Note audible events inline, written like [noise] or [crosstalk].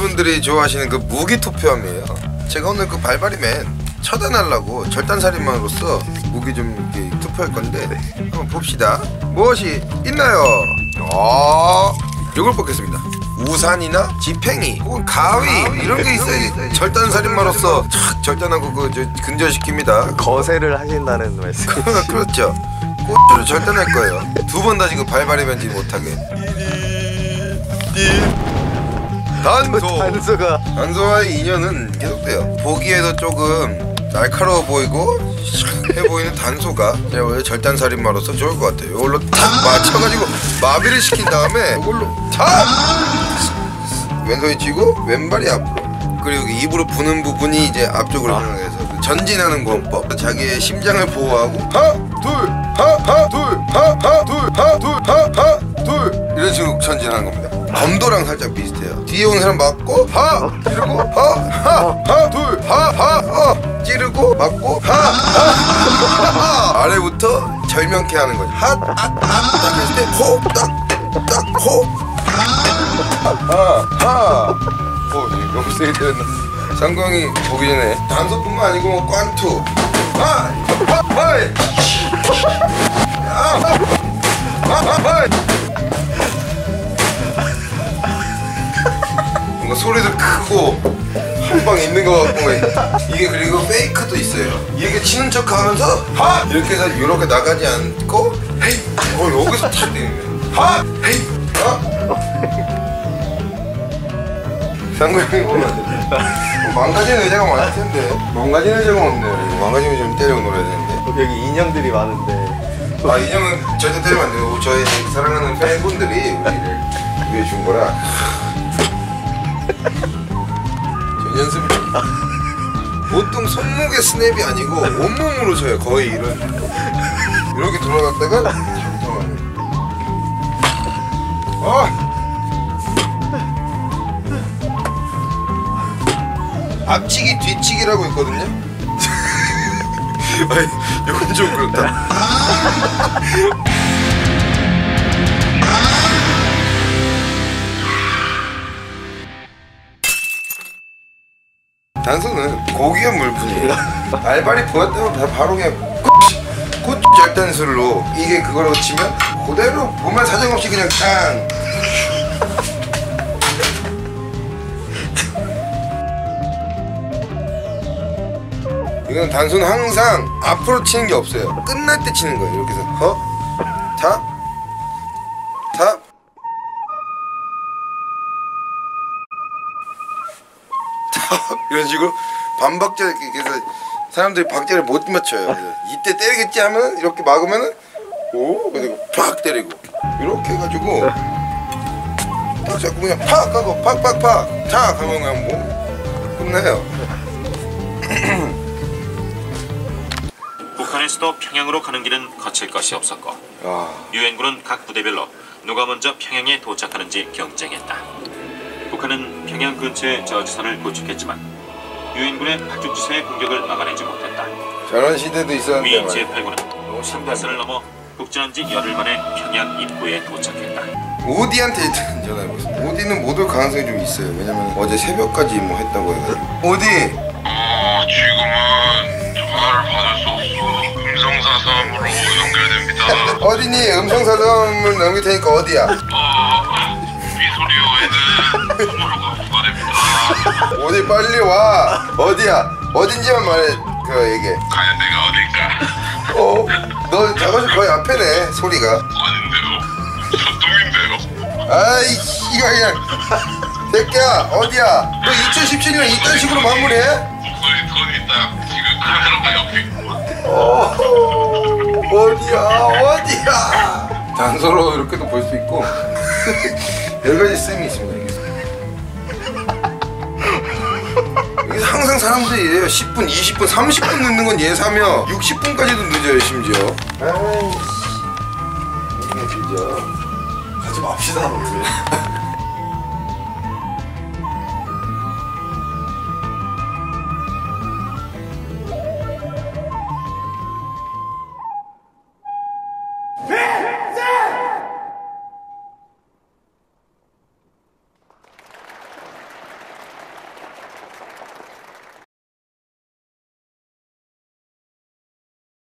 여러분들이 좋아하시는 그 무기 투표함이에요. 제가 오늘 그 발바리맨 처단하려고 절단살인마로서 무기 좀 이렇게 투표할 건데 한번 봅시다. 무엇이 있나요? 어, 이걸 뽑겠습니다. 우산이나 지팽이 혹은 가위, 이런 게 있어야지 [laughs] 절단살인마로서 착 절단하고 그저 근절시킵니다. 거세를 하신다는 말씀. [laughs] 그렇죠. 꽃으로 절단할 거예요. 두 번 다시 그 발발이 변지 못하게. 단소. 단수가. 단소와의 인연은 계속돼요. 보기에도 조금 날카로워 보이고 해 보이는 단소가 제가 원래 절단 살인마로서 좋을 것 같아요. 이걸로 탁 맞춰가지고 마비를 시킨 다음에 이걸로 탁! 왼손이 쥐고 왼발이 앞으로. 그리고 그 입으로 부는 부분이 이제 앞쪽으로 향해서 그 전진하는 권법. 자기의 심장을 보호하고 하둘하하둘하하둘하하둘하하둘. 이런 식으로 전진하는 겁니다 검도랑 살짝 비슷해요 뒤에 오는 사람 맞고 하 찌르고 하하하둘하하어 찌르고 맞고 하하 아래부터 절명케 하는 거죠 하딱딱 했을 때호딱딱호 하하 어, 이거 너무 세게 때렸나 상광이 보기 전에 단소뿐만 아니고 뭐 꽝투 하! 하! 하이! 아! 하! 하이! 뭔가 소리도 크고 한 방 있는 것 같고 이게 그리고 페이크도 있어요 이렇게 치는 척 하면서 하! 이렇게 해서 이렇게 나가지 않고 헤이! 어 여기서 탁 거야 하! 헤이! 하! 상관이 망가진 의자가 많을 텐데 망가진 의자가 없네요 망가진 의자 좀 때리고 놀아야 되는데 여기 인형들이 많은데 아 인형은 절대 때리면 안 되고 저희 사랑하는 팬분들이 우리를 위해 준 거라 연습을 좀 보통 손목에 스냅이 아니고 온몸으로 쳐요 거의 이런. 이렇게 돌아갔다가 잠깐만요 아! 앞치기 뒤치기라고 있거든요? [laughs] 아니 이건 좀 그렇다 단소는 고귀한 물품이에요 알발이 보였다면 바- 바로 그냥 꽃 절단술로 이게 그거라고 치면 그대로 보면 사정없이 그냥 탕 이건 단순 항상 앞으로 치는 게 없어요. 끝날 때 치는 거예요. 이렇게 해서 허, 탑, [laughs] 이런 식으로 반박자 해서 사람들이 박자를 못 맞춰요. 그래서 이때 때리겠지 하면 이렇게 막으면은 오 그리고 팍 때리고 이렇게 해가지고 딱 자꾸 그냥 팍 하고 팍팍팍 탁 하면 그냥 뭐 끝나요. [clears throat] 북한에서도 평양으로 가는 길은 거칠 것이 없었고 아. 유엔군은 각 부대별로 누가 먼저 평양에 도착하는지 경쟁했다. 북한은 평양 근처에 저지선을 구축했지만 유엔군의 파죽지세의 공격을 막아내지 못했다. 저런 시대도 있었는데 미 말이야. 제8군은 삼파선을 넘어 북진한 지 열흘 만에 평양 입구에 도착했다. 오디한테 일단 [laughs] 전화해보세요 오디는 못 올 가능성이 좀 있어요 왜냐면 어제 새벽까지 뭐 했다고 해가지고 오디 어, 지금은 전화를 받을 수 없어. 음성사서함으로 연결됩니다. [laughs] 어디니 음성사정을 넘길 테니까 어디야 어, 부과됩니다. 오디 빨리 와 어디야 어딘지만 말해 그 얘기해 가야 데가 어딜까? 어 너 작업실 거의 앞에네 소리가 아닌데요. 서동인데요. 아이 이거 그냥 새끼야 어디야 너 2017년 이딴 식으로 마무리해? 목소리 톤이 딱 지금 카메라가 옆에 있고. 어, 어디야 어디야 단서로 이렇게도 볼 수 있고 여러 가지 쓰임이 있습니다 항상 사람들이 이래요. 10분 20분 30분 늦는 건 예사며 60분까지도 늦어요 심지어. 아이씨. 이게 늦어. 가지 맙시다.